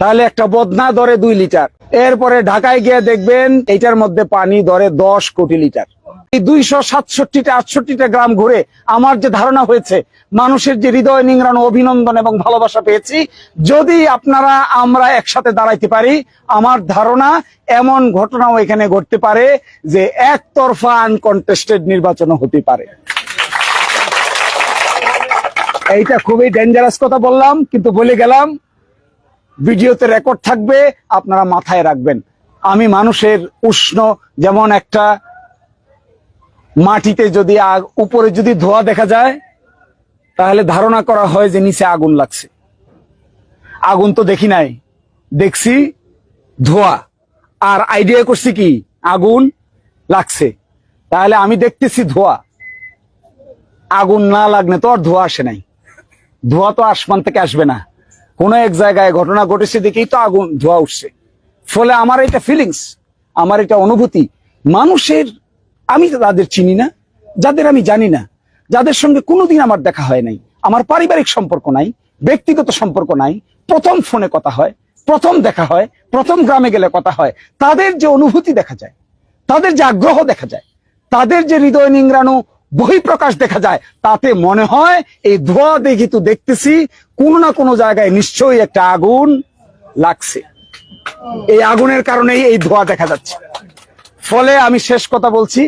তাহলে একটা বদনা ধরে দুই লিটার। এরপরে ঢাকায় গিয়ে দেখবেন এটার মধ্যে পানি ধরে দশ কোটি লিটার। এই দুইশো সাতষট্টিটা, আটষট্টিটা গ্রাম ঘুরে আমার যে ধারণা হয়েছে, মানুষের যে হৃদয় নিংড়ানো অভিনন্দন এবং ভালোবাসা পেয়েছি, যদি আপনারা, আমরা একসাথে দাঁড়াইতে পারি, আমার ধারণা এমন ঘটনাও এখানে ঘটতে পারে যে একতরফা আনকন্টেস্টেড নির্বাচনও হতে পারে। এইটা খুবই ডেঞ্জারাস কথা বললাম, কিন্তু বলে গেলাম। ভিডিওতে রেকর্ড থাকবে, আপনারা মাথায় রাখবেন। আমি মানুষের উষ্ণ, যেমন একটা মাটিতে যদি আগ উপরে যদি ধোয়া দেখা যায়, তাহলে ধারণা করা হয় যে নিচে আগুন লাগছে। আগুন তো দেখি নাই, দেখছি ধোয়া। আর আইডিয়া করছি কি? আগুন লাগছে। তাহলে আমি দেখতেছি ধোয়া। আগুন না লাগলে তো আর ধোয়া আসে নাই। ধোয়া তো আসমান থেকে আসবে না। কোনো এক জায়গায় ঘটনা ঘটেছে দেখেই তো আগুন, ধোয়া উঠছে। ফলে আমার এটা ফিলিংস আমার এটা অনুভূতি। মানুষের, আমি তাদের চিনি না, যাদের আমি জানি না, যাদের সঙ্গে কোনোদিন আমার দেখা হয় নাই, আমার পারিবারিক সম্পর্ক নাই, ব্যক্তিগত সম্পর্ক নাই, প্রথম ফোনে কথা হয়, প্রথম দেখা হয়, প্রথম গ্রামে গেলে কথা হয়, তাদের যে অনুভূতি দেখা যায়, তাদের যে আগ্রহ দেখা যায়, তাদের যে হৃদয় নিংড়ানো বহিঃপ্রকাশ দেখা যায়। তাতে মনে হয় এই ধোয়া দেখি তো দেখতেছি কোনো না কোনো জায়গায় নিশ্চয়ই একটা আগুন লাগছে। এই আগুনের কারণেই এই ধোয়া দেখা যাচ্ছে। ফলে আমি শেষ কথা বলছি,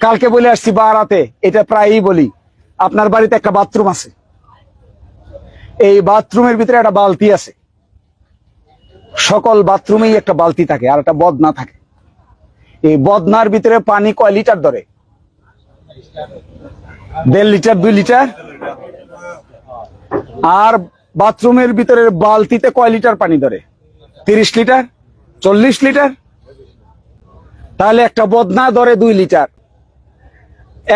কালকে বলে আসছি বারাতে, এটা প্রায়ই বলি, আপনার বাড়িতে একটা বাথরুম আছে। এই বাথরুমের ভিতরে একটা বালতি আছে। সকল বাথরুমেই একটা বালতি থাকে আর একটা বদনা থাকে। এই বদনার ভিতরে পানি কয় লিটার ধরে? দেড় লিটার, দুই লিটার? আর বাথরুমের ভিতরের বালতিতে কয় লিটার পানি ধরে? তিরিশ লিটার? চল্লিশ লিটার? তাহলে একটা বদনা ধরে দুই লিটার,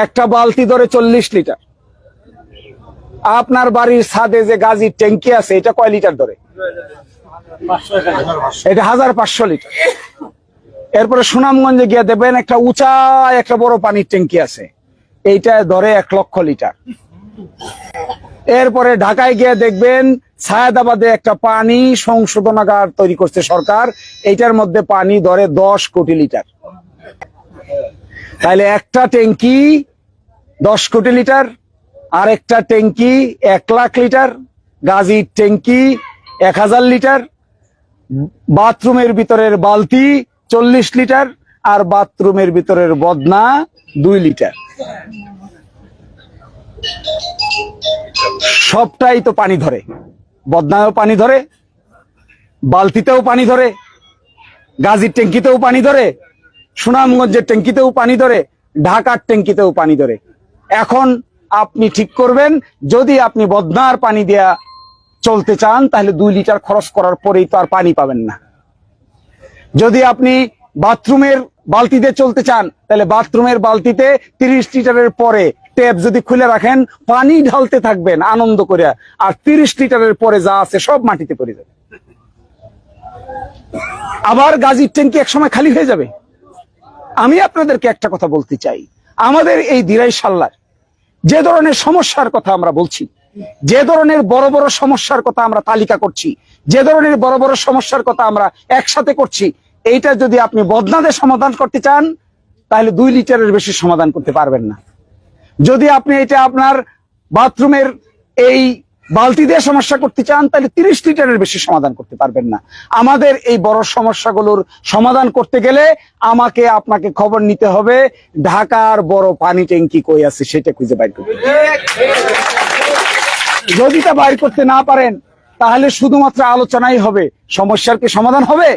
একটা বালতি ধরে চল্লিশ লিটার। আপনার বাড়ির ছাদে যে গাজির ট্যাঙ্কি আছে, এটা কয় লিটার ধরে? এটা হাজার পাঁচশো লিটার। এরপরে সুনামগঞ্জে গিয়ে দেবেন একটা উঁচা, একটা বড় পানির ট্যাঙ্কি আছে। এইটা ধরে এক লক্ষ লিটার। এরপরে ঢাকায় গিয়ে দেখবেন সায়দাবাদে একটা পানি সংশোধনাগার তৈরি করছে সরকার। এইটার মধ্যে পানি ধরে দশ কোটি লিটার। তাহলে একটা ট্যাঙ্কি দশ কোটি লিটার আর একটা ট্যাঙ্কি এক লাখ লিটার, গাজির ট্যাঙ্কি এক হাজার লিটার, বাথরুমের ভিতরের বালতি চল্লিশ লিটার, আর বাথরুমের ভিতরের বদনা দুই লিটার। সবটাই তো পানি ধরে। বদনায়ও পানি ধরে, বালতিতেও পানি ধরে, গাজীর ট্যাঙ্কিতেও পানি ধরে, সুনামগঞ্জের ট্যাঙ্কিতেও পানি ধরে, ঢাকার ট্যাঙ্কিতেও পানি ধরে। এখন আপনি ঠিক করবেন, যদি আপনি বদনার পানি দেয়া চলতে চান, তাহলে দুই লিটার খরচ করার পরেই তো আর পানি পাবেন না। যদি আপনি বাথরুমের বালতি দিয়ে চলতে চান, তাহলে বাথরুমের বালতিতে তিরিশ লিটারের পরে ট্যাপ যদি খুলে রাখেন, পানি ঢালতে থাকবেন আনন্দ করে, আর তিরিশ লিটারের পরে যা আছে সব মাটিতে পড়ে যাবে। আবার গাজীর ট্যাঙ্কি এক সময় খালি হয়ে যাবে। আমি আপনাদেরকে একটা কথা বলতে চাই। আমাদের এই দিরাই সাল্লার যে ধরনের সমস্যার কথা আমরা বলছি, যে ধরনের বড় বড় সমস্যার কথা আমরা তালিকা করছি, যে ধরনের বড় বড় সমস্যার কথা আমরা একসাথে করছি এইটা যদি আপনি বদনাদের সমাধান করতে চান, তাহলে দুই লিটারের বেশি সমাধান করতে পারবেন না। যদি আপনি এটা আপনার বাথরুমের এই বালতি দিয়ে সমস্যা করতে চান, তাহলে তিরিশ লিটারের বেশি সমাধান করতে পারবেন না। আমাদের এই বড় সমস্যাগুলোর সমাধান করতে গেলে আমাকে আপনাকে খবর নিতে হবে, ঢাকার বড় পানি ট্যাঙ্কি কই আছে সেটা খুঁজে বাইর করতে। যদি তা বাইর করতে না পারেন, তাহলে শুধুমাত্র আলোচনাই হবে, সমস্যার কি সমাধান হবে?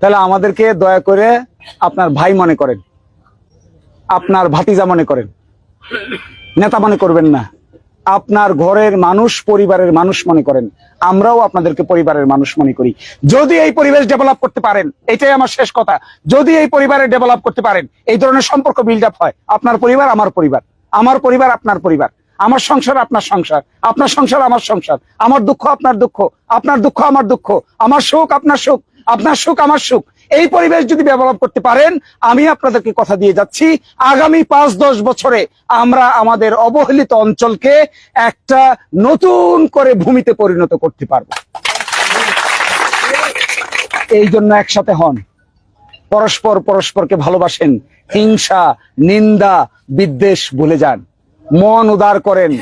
তাহলে আমাদেরকে দয়া করে আপনার ভাই মনে করেন। আপনার ভাতিজা মনে করেন। নেতা মনে করবেন না। আপনার ঘরের মানুষ পরিবারের মানুষ মনে করেন। আমরাও আপনাদেরকে পরিবারের মানুষ মনে করি। যদি এই পরিবেশ ডেভেলপ করতে পারেন, এটাই আমার শেষ কথা। যদি এই পরিবারে ডেভেলপ করতে পারেন, এই ধরনের সম্পর্ক বিল্ড আপ হয়, আপনার পরিবার আমার পরিবার। আমার পরিবার আপনার পরিবার। আমার সংসার আপনার সংসার। আপনার সংসার আমার সংসার। আমার দুঃখ আপনার দুঃখ। আপনার দুঃখ আমার দুঃখ। আমার সুখ আপনার সুখ। আপনার সুখ আমার সুখ। এই পরিবেশ যদি ডেভেলপ করতে পারেন, আমি আপনাদেরকে কথা দিয়ে যাচ্ছি। আগামী পাঁচ দশ বছরে আমরা আমাদের অবহেলিত অঞ্চলকে একটা নতুন করে ভূমিতে পরিণত করতে পারব। এই জন্য একসাথে হন। পরস্পর পরস্পরকে ভালোবাসেন। হিংসা, নিন্দা, বিদ্বেষ ভুলে যান। মন উদার করেন।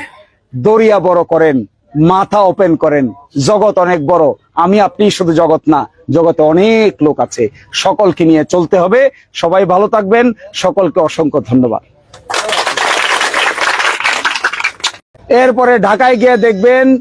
দরিয়া বড় করেন। মাথা ওপেন করেন। জগৎ অনেক বড়। আমি আপনি শুধু জগৎ না, জগতে অনেক লোক আছে। সকলকে নিয়ে চলতে হবে। সবাই ভালো থাকবেন। সকলকে অসংখ্য ধন্যবাদ। এরপরে ঢাকায় গিয়ে দেখবেন